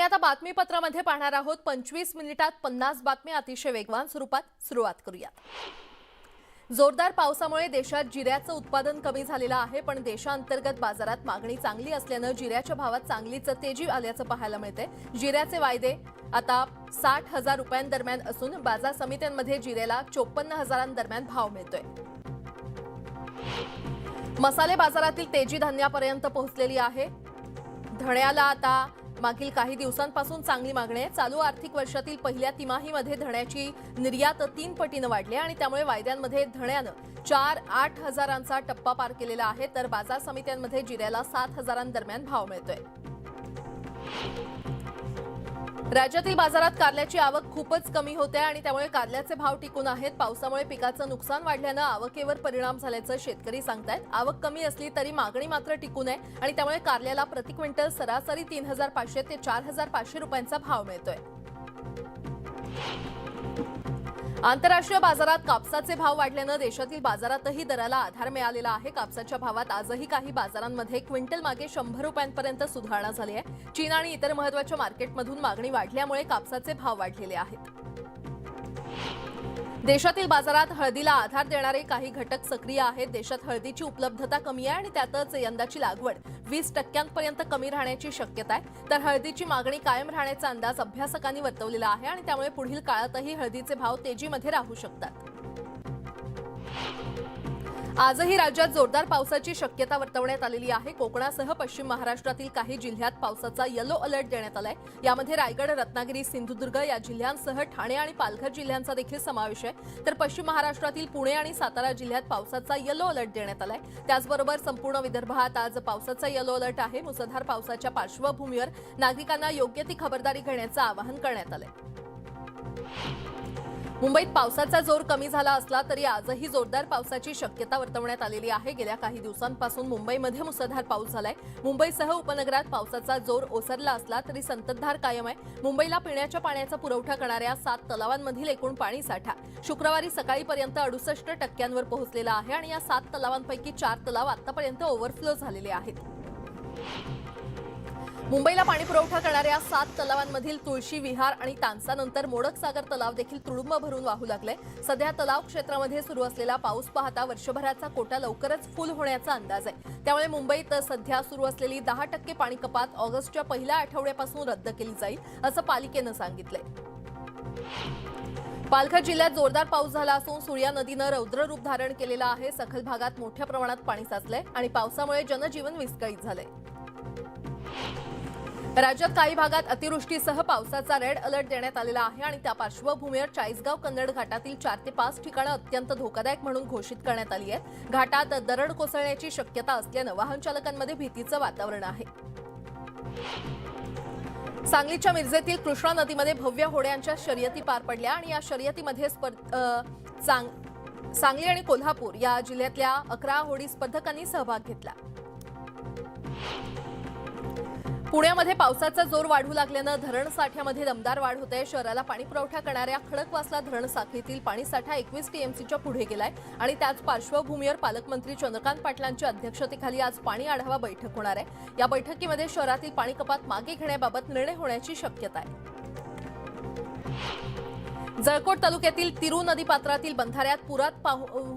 आता बातमीपत्रामध्ये पाहणार आहोत. पंचवीस मिनिटात पन्नास बातम्या अतिशय वेगवान स्वरूपात सुरुवात करूयात. जोरदार पावसामुळे देशात जिऱ्याचं उत्पादन कमी झालेलं आहे पण देशांतर्गत बाजारात मागणी चांगली असल्यानं जिऱ्याच्या भावात चांगलीच तेजी आल्याचं पाहायला मिळते जिऱ्याचे वायदे आता साठ हजार रुपयांदरम्यान असून बाजार समित्यांमध्ये जिऱ्याला चोपन्न हजारांदरम्यान भाव मिळतोय. मसाले बाजारातील तेजी धान्यापर्यंत पोहोचलेली आहे. धण्याला आता मागील काही दिवसांपासून चांगली मागणी आहे. चालू आर्थिक वर्षातील पहिल्या तिमाहीमध्ये धण्याची निर्यात तीन पटीनं वाढली आणि त्यामुळे वायद्यांमध्ये धण्यानं चार आठ हजारांचा टप्पा पार केलेला आहे. तर बाजार समित्यांमध्ये जिऱ्याला सात हजारांदरम्यान भाव मिळतोय. राज्यातील बाजारात कारल्याची आवक खूपच कमी होते आणि त्यामुळे कारल्याचे भाव टिकून आहेत. पावसामुळे पिकाचं नुकसान वाढल्यानं आवकेवर परिणाम झाल्याचं शेतकरी सांगतायत. आवक कमी असली तरी मागणी मात्र टिकून आहे आणि त्यामुळे कारल्याला प्रति क्विंटल सरासरी तीन हजार पाचशे ते चार हजार पाचशे रुपयांचा भाव मिळतोय. आंतरराष्ट्रीय बाजारात कापसाचे भाव वाढल्यानं देशातील बाजारातही दराला आधार मिळालेला आहे. कापसाच्या भावात आजही काही बाजारांमध्ये क्विंटल मागे शंभर रुपयांपर्यंत सुधारणा झाली आहे. चीन आणि इतर महत्त्वाच्या मार्केटमधून मागणी वाढल्यामुळे कापसाचे भाव वाढलेले आहेत. देशातील बाजारात हळदीला आधार देणारे काही घटक सक्रिय आहेत. देशात हळदीची उपलब्धता कमी आहे आणि त्यातच यंदाची लागवड वीस टक्क्यांपर्यंत कमी राहण्याची शक्यता आहे. तर हळदीची मागणी कायम राहण्याचा अंदाज अभ्यासकांनी वर्तवलेला आहे आणि त्यामुळे पुढील काळातही हळदीचे भाव तेजीमध्ये राहू शकतात. आजही राज्यात जोरदार पावसाची शक्यता वर्तवण्यात आलेली आहे. कोकणासह पश्चिम महाराष्ट्रातील काही जिल्ह्यात पावसाचा येलो अलर्ट देण्यात आलाय. यामध्ये रायगड रत्नागिरी सिंधुदुर्ग या जिल्ह्यांसह ठाणे आणि पालघर जिल्ह्यांचा देखील समावेश आहे. तर पश्चिम महाराष्ट्रातील पुणे आणि सातारा जिल्ह्यात पावसाचा येलो अलर्ट देण्यात आलाय. त्याचबरोबर संपूर्ण विदर्भात आज पावसाचा येलो अलर्ट आहे. मुसळधार पावसाच्या पार्श्वभूमीवर नागरिकांना योग्य ती खबरदारी घेण्याचं आवाहन करण्यात आलंय. मुंबईत पावसाचा जोर कमी झाला असला तरी आजही जोरदार पावसाची शक्यता वर्तवण्यात आलेली आहे. गेल्या काही दिवसांपासून मुंबईमध्ये मुसळधार पाऊस झालाय. मुंबईसह उपनगरात पावसाचा जोर ओसरला असला तरी संततधार कायम आहे. मुंबईला पिण्याच्या पाण्याचा पुरवठा करणाऱ्या सात तलावांमधील एकूण पाणी साठा शुक्रवारी सकाळीपर्यंत अडुसष्ट टक्क्यांवर पोहोचलेला आहे आणि या सात तलावांपैकी चार तलाव आतापर्यंत ओव्हरफ्लो झालेले आहेत. मुंबईला पाणी पुरवठा करणाऱ्या सात तलावांमधील तुळशी विहार आणि तानसानंतर मोडकसागर तलाव देखील तुडुंब भरून वाहू लागले. सध्या तलाव क्षेत्रामध्ये सुरू असलेला पाऊस पाहता वर्षभराचा कोटा लवकरच फुल होण्याचा अंदाज आहे. त्यामुळे मुंबईत सध्या सुरू असलेली दहा टक्के पाणी कपात ऑगस्टच्या पहिल्या आठवड्यापासून रद्द केली जाईल असं पालिकेनं सांगितलंय. पालघर जिल्ह्यात जोरदार पाऊस झाला असून सूर्या नदीनं रौद्र रूप धारण केलेलं आहे. सखल भागात मोठ्या प्रमाणात पाणी साचलंय आणि पावसामुळे जनजीवन विस्कळीत झालंय. राज्यात काही भागात अतिवृष्टीसह पावसाचा रेड अलर्ट देण्यात आलेला आहे आणि त्या पार्श्वभूमीवर चाळीसगाव कन्नड घाटातील चार ते पाच ठिकाणं अत्यंत धोकादायक म्हणून घोषित करण्यात आली आहेत. घाटात दरड कोसळण्याची शक्यता असल्यानं वाहन चालकांमध्ये भीतीचं वातावरण आहे. सांगलीच्या मिरजेतील कृष्णा नदीमध्ये भव्य होड्यांच्या शर्यती पार पडल्या आणि या शर्यतीमध्ये सांग- सांगली आणि कोल्हापूर या जिल्ह्यातल्या अकरा होडी स्पर्धकांनी सहभाग घेतला. पुण्यामध्ये पावसाचा जोर वाढू लागल्यानं धरण साठ्यामध्ये दमदार वाढ होते शहराला पाणी पुरवठा करणाऱ्या खडकवासला धरण साखळीतील पाणी साठा एकवीस टीएमसीच्या पुढे गेलाय आणि त्याच पार्श्वभूमीवर पालकमंत्री चंद्रकांत पाटलांच्या अध्यक्षतेखाली आज पाणी आढावा बैठक होणार आहे. या बैठकीमध्ये शहरातील पाणी कपात मागे घेण्याबाबत निर्णय होण्याची शक्यता आहे. जळकोट तालुक्यातील तिरू नदीपात्रातील बंधाऱ्यात पुरात पाहू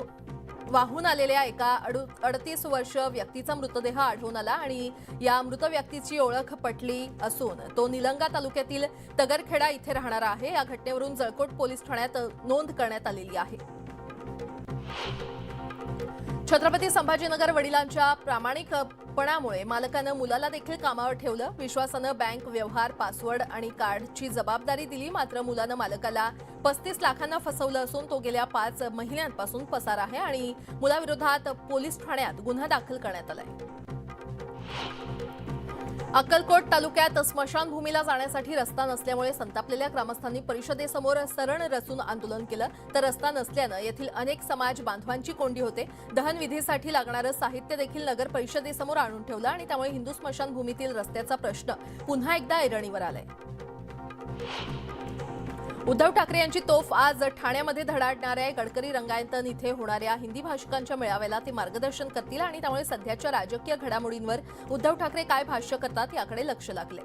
वाहून आलेल्या एका अडतीस वर्ष व्यक्तीचा मृतदेह आढळून आला आणि या मृत व्यक्तीची ओळख पटली असून तो निलंगा तालुक्यातील तगरखेडा इथे राहणारा आहे. या घटनेवरून जळकोट पोलीस ठाण्यात नोंद करण्यात आलेली आहे. छत्रपती संभाजीनगर वडिलांच्या प्रामाणिकपणामुळे मालकानं मुलाला देखील कामावर ठेवलं. विश्वासानं बँक व्यवहार पासवर्ड आणि कार्डची जबाबदारी दिली. मात्र मुलानं मालकाला पस्तीस लाखांना फसवलं असून तो गेल्या पाच महिन्यांपासून पसार आहे आणि मुलाविरोधात पोलीस ठाण्यात गुन्हा दाखल करण्यात आलाय. अक्कलकोट तालुक्यात स्मशानभूमीला जाण्यासाठी रस्ता नसल्यामुळे संतापलेल्या ग्रामस्थांनी परिषदेसमोर सरण रचून आंदोलन केलं. तर रस्ता नसल्यानं येथील अनेक समाज बांधवांची कोंडी होते. दहनविधीसाठी लागणारं साहित्य देखील नगर परिषदेसमोर आणून ठेवलं आणि त्यामुळे हिंदू स्मशानभूमीतील रस्त्याचा प्रश्न पुन्हा एकदा ऐरणीवर आलाय. उद्धव ठाकरे यांची तोफ आज ठाण्यामध्ये धडाडणाऱ्या गडकरी रंगायतन इथे होणाऱ्या हिंदी भाषिकांच्या मेळाव्याला ते मार्गदर्शन करतील आणि त्यामुळे सध्याच्या राजकीय घडामोडींवर उद्धव ठाकरे काय भाष्य करतात याकडे लक्ष लागले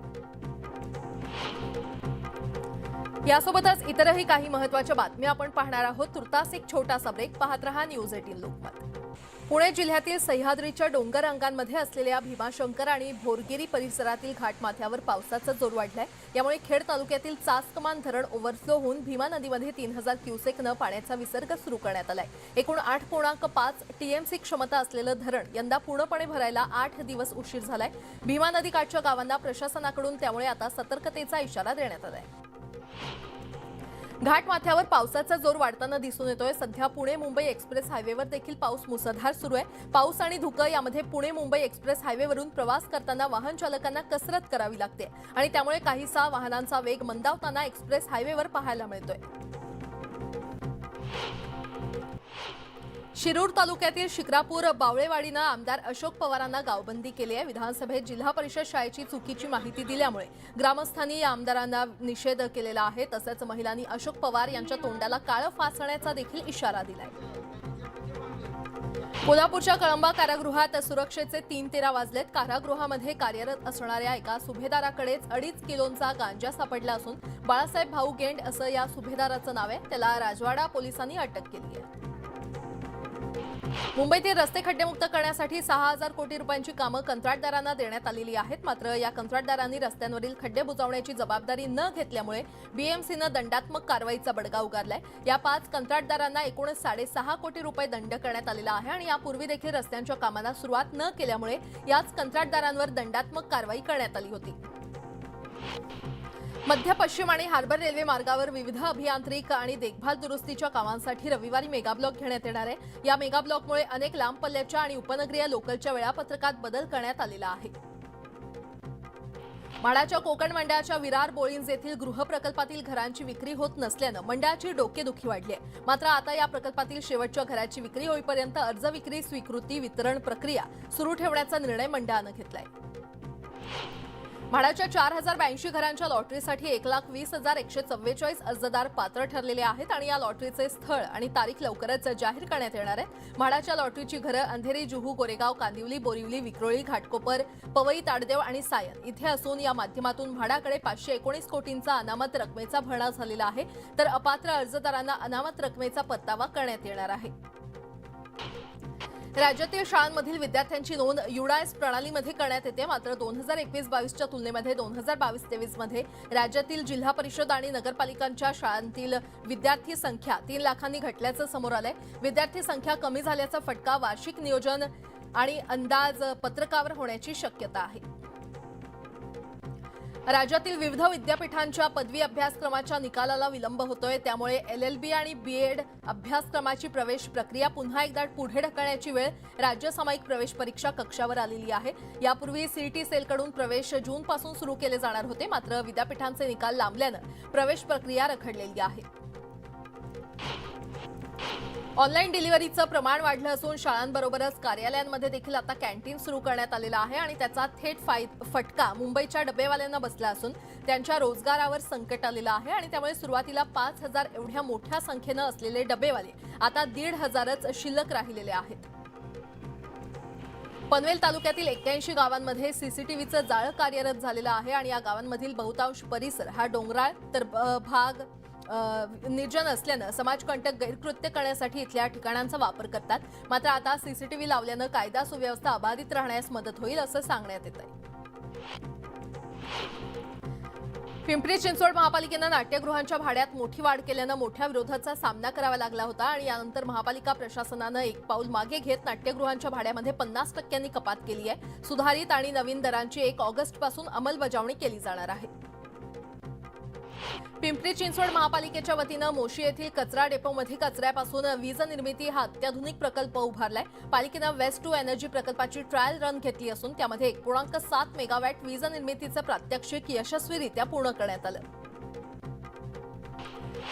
यासोबतच इतरही काही महत्त्वाच्या बातम्या आपण पाहणार आहोत. तुर्तास एक छोटासा ब्रेक पाहत रहा न्यूज एटीन लोकमत. पुणे जिल्ह्यातील सह्याद्रीच्या डोंगर अंगांमध्ये असलेल्या भीमाशंकर आणि भोरगिरी परिसरातील घाटमाथ्यावर पावसाचा जोर वाढलाय. यामुळे खेड तालुक्यातील चासकमान धरण ओव्हरफ्लो होऊन भीमा नदीमध्ये तीन हजार क्युसेकनं पाण्याचा विसर्ग सुरू करण्यात आलाय. एकूण आठ पूर्णांक पाच टीएमसी क्षमता असलेलं धरण यंदा पूर्णपणे भरायला आठ दिवस उशीर झालाय. भीमा नदीकाठच्या गावांना प्रशासनाकडून त्यामुळे आता सतर्कतेचा इशारा देण्यात आलाय. घाटमाथ्यावर पावसाचा जोर वाढताना दिसून येतोय. सध्या पुणे मुंबई एक्सप्रेस हायवेवर देखील पाऊस मुसळधार सुरू आहे. पाऊस आणि धुकं यामध्ये पुणे मुंबई एक्सप्रेस हायवेवरून प्रवास करताना वाहन चालकांना कसरत करावी लागते आणि त्यामुळे काहीसा वाहनांचा वेग मंदावताना एक्सप्रेस हायवेवर पाहायला मिळतोय. शिरूर तालुक्यातील शिक्रापूर बावळेवाडीनं आमदार अशोक पवारांना गावबंदी केली आहे. विधानसभेत जिल्हा परिषद शाळेची चुकीची माहिती दिल्यामुळे ग्रामस्थांनी या आमदारांना निषेध केलेला आहे. तसंच महिलांनी अशोक पवार यांच्या तोंडाला काळं फासण्याचा देखील इशारा दिलाय. कोल्हापूरच्या कळंबा कारागृहात सुरक्षेचे तीन तेरा वाजलेत. कारागृहामध्ये कार्यरत असणाऱ्या एका सुभेदाराकडेच अडीच किलोंचा गांजा सापडला असून बाळासाहेब भाऊ गेंड असं या सुभेदाराचं नाव आहे. त्याला राजवाडा पोलिसांनी अटक केली आहे. मुंबईतील रस्ते खड्डेमुक्त करण्यासाठी सहा हजार कोटी रुपयांची कामं कंत्राटदारांना देण्यात आलेली आहेत. मात्र या कंत्राटदारांनी रस्त्यांवरील खड्डे बुजवण्याची जबाबदारी न घेतल्यामुळे बीएमसीनं दंडात्मक कारवाईचा बडगा उगारलाय. या पाच कंत्राटदारांना एकूण साडेसहा कोटी रुपये दंड करण्यात आलेला आहे आणि यापूर्वी देखील रस्त्यांच्या कामांना सुरुवात न केल्यामुळे याच कंत्राटदारांवर दंडात्मक कारवाई करण्यात आली होती. मध्य पश्चिम आणि हार्बर रेल्वे मार्गावर विविध अभियांत्रिक आणि देखभाल दुरुस्तीच्या कामांसाठी रविवारी मेगाब्लॉक घेण्यात येणार आहे. या मेगाब्लॉकमुळे अनेक लांब पल्ल्याच्या आणि उपनगरीय लोकलच्या वेळापत्रकात बदल करण्यात आलेला आहे. म्हाडाच्या कोकण मंडळाच्या विरार बोळींज येथील गृहप्रकल्पातील घरांची विक्री होत नसल्यानं मंडळाची डोकेदुखी वाढली आहे. मात्र आता या प्रकल्पातील शेवटच्या घराची विक्री होईपर्यंत अर्ज विक्री स्वीकृती वितरण प्रक्रिया सुरू ठेवण्याचा निर्णय मंडळानं घेतला आहे म्हाडाच्या चार हजार ब्याऐंशी घरांच्या लॉटरीसाठी एक लाख वीस हजार एकशे चव्वेचाळीस अर्जदार पात्र ठरलेले आहेत आणि या लॉटरीचे स्थळ आणि तारीख लवकरच जाहीर करण्यात येणार आहे. म्हाडाच्या लॉटरीची घरं अंधेरी जुहू गोरेगाव कांदिवली बोरिवली विक्रोळी घाटकोपर पवई ताडदेव आणि सायन इथे असून या माध्यमातून म्हाडाकडे पाचशे एकोणीस कोटींचा अनामत रकमेचा भरणा झालेला आहे. तर अपात्र अर्जदारांना अनामत रकमेचा परतावा करण्यात येणार आहे. राज्यातील शाळांमधील विद्यार्थ्यांची नोंद युडायस प्रणालीमध्ये करण्यात येते. मात्र दोन हजार एकवीस बावीसच्या तुलनेमध्ये दोन हजार बावीस तेवीसमध्ये राज्यातील जिल्हा परिषद आणि नगरपालिकांच्या शाळांतील विद्यार्थी संख्या तीन लाखांनी घटल्याचं समोर आलंय. विद्यार्थी संख्या कमी झाल्याचा फटका वार्षिक नियोजन आणि अंदाज पत्रकावर होण्याची शक्यता आहे. राज्यातील विविध विद्यापीठांच्या पदवी अभ्यासक्रमाच्या निकालाला विलंब होतोय. त्यामुळे एल एल बी आणि बी एड अभ्यासक्रमाची प्रवेश प्रक्रिया पुन्हा एकदा पुढे ढकलण्याची वेळ राज्य सामायिक प्रवेश परीक्षा कक्षावर आलेली आहे. यापूर्वी सीईटी सेलकडून प्रवेश जूनपासून सुरू केले जाणार होते. मात्र विद्यापीठांचे निकाल लांबल्यानं प्रवेश प्रक्रिया रखडलेली आहे. ऑनलाईन डिलिव्हरीचं प्रमाण वाढलं असून शाळांबरोबरच कार्यालयांमध्ये देखील आता कॅन्टीन सुरू करण्यात आलेलं आहे आणि त्याचा थेट फाय फटका मुंबईच्या डबेवाल्यांना बसला असून त्यांच्या रोजगारावर संकट आलेलं आहे आणि त्यामुळे सुरुवातीला पाच हजार एवढ्या मोठ्या संख्येनं असलेले डबेवाले आता दीड हजारच शिल्लक राहिलेले आहेत. पनवेल तालुक्यातील एक्क्याऐंशी गावांमध्ये सीसीटीव्हीचं जाळं कार्यरत झालेलं आहे आणि या गावांमधील बहुतांश परिसर हा डोंगराळ तर भाग निर्जन असल्यानं समाजकंटक गैरकृत्य करण्यासाठी इथल्या ठिकाणांचा वापर करतात. मात्र आता सीसीटीव्ही लावल्यानं कायदा सुव्यवस्था अबाधित राहण्यास मदत होईल असं सांगण्यात येत आहे पिंपरी चिंचवड महापालिकेनं नाट्यगृहांच्या भाड्यात मोठी वाढ केल्यानं मोठ्या विरोधाचा सामना करावा लागला होता आणि यानंतर महापालिका प्रशासनानं एक पाऊल मागे घेत नाट्यगृहांच्या भाड्यामध्ये पन्नास टक्क्यांनी कपात केली आहे. सुधारित आणि नवीन दरांची एक ऑगस्टपासून अंमलबजावणी केली जाणार आहे. पिंपरी चिंचवड महापालिकेच्या वतीनं मोशी येथील कचरा डेपोमध्ये कचऱ्यापासून वीज निर्मिती हा अत्याधुनिक प्रकल्प उभारलाय. पालिकेनं वेस्ट टू एनर्जी प्रकल्पाची ट्रायल रन घेतली असून त्यामध्ये एक पूर्णांक सात मेगावॅट वीज निर्मितीचं प्रात्यक्षिक यशस्वीरित्या पूर्ण करण्यात आलं.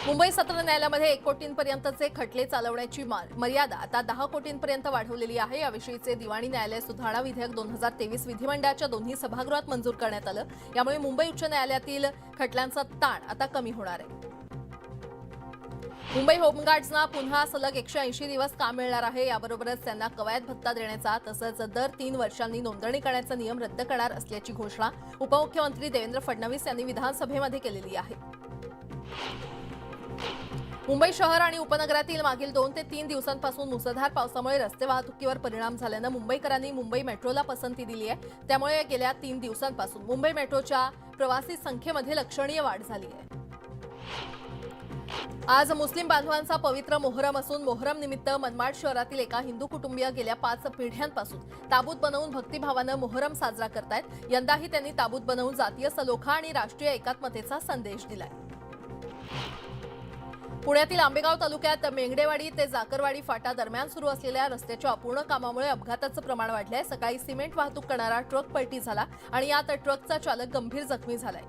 मुंबई सत्र न्यायालयामध्ये एक कोटींपर्यंतचे खटले चालवण्याची मा- मर्यादा आता दहा कोटींपर्यंत वाढवलेली आहे. याविषयीचे दिवाणी न्यायालय सुधारणा विधेयक दोन हजार तेवीस विधिमंडळाच्या दोन्ही सभागृहात मंजूर करण्यात आलं. यामुळे मुंबई उच्च न्यायालयातील खटल्यांचा ताण आता कमी होणार आहे. मुंबई होमगार्ड्सना पुन्हा सलग एकशे ऐंशी दिवस काम मिळणार आहे. याबरोबरच त्यांना कवायत भत्ता देण्याचा तसंच दर तीन वर्षांनी नोंदणी करण्याचा नियम रद्द करणार असल्याची घोषणा उपमुख्यमंत्री देवेंद्र फडणवीस यांनी विधानसभेमध्ये केलेली आहे. मुंबई शहर आणि उपनगरातील मागील दोन ते तीन दिवसांपासून मुसळधार पावसामुळे रस्ते वाहतुकीवर परिणाम झाल्यानं मुंबईकरांनी मुंबई मेट्रोला पसंती दिली आहे. त्यामुळे गेल्या तीन दिवसांपासून मुंबई मेट्रोच्या प्रवासी संख्येमध्ये लक्षणीय वाढ झाली आहे. आज मुस्लिम बांधवांचा पवित्र मोहरम असून मोहरम निमित्त मनमाड शहरातील एका हिंदू कुटुंबीय गेल्या पाच पिढ्यांपासून ताबूत बनवून भक्तिभावानं मोहरम साजरा करतायत. यंदाही त्यांनी ताबूत बनवून जातीय सलोखा आणि राष्ट्रीय एकात्मतेचा संदेश दिलाय. पुण्यातील आंबेगाव तालुक्यात मेंगडेवाडी ते जाकरवाडी फाटा दरम्यान सुरू असलेल्या रस्त्याच्या अपूर्ण कामामुळे अपघाताचं प्रमाण वाढलंय. सकाळी सिमेंट वाहतूक करणारा ट्रक पलटी झाला आणि यात ट्रकचा चालक गंभीर जखमी झालाय.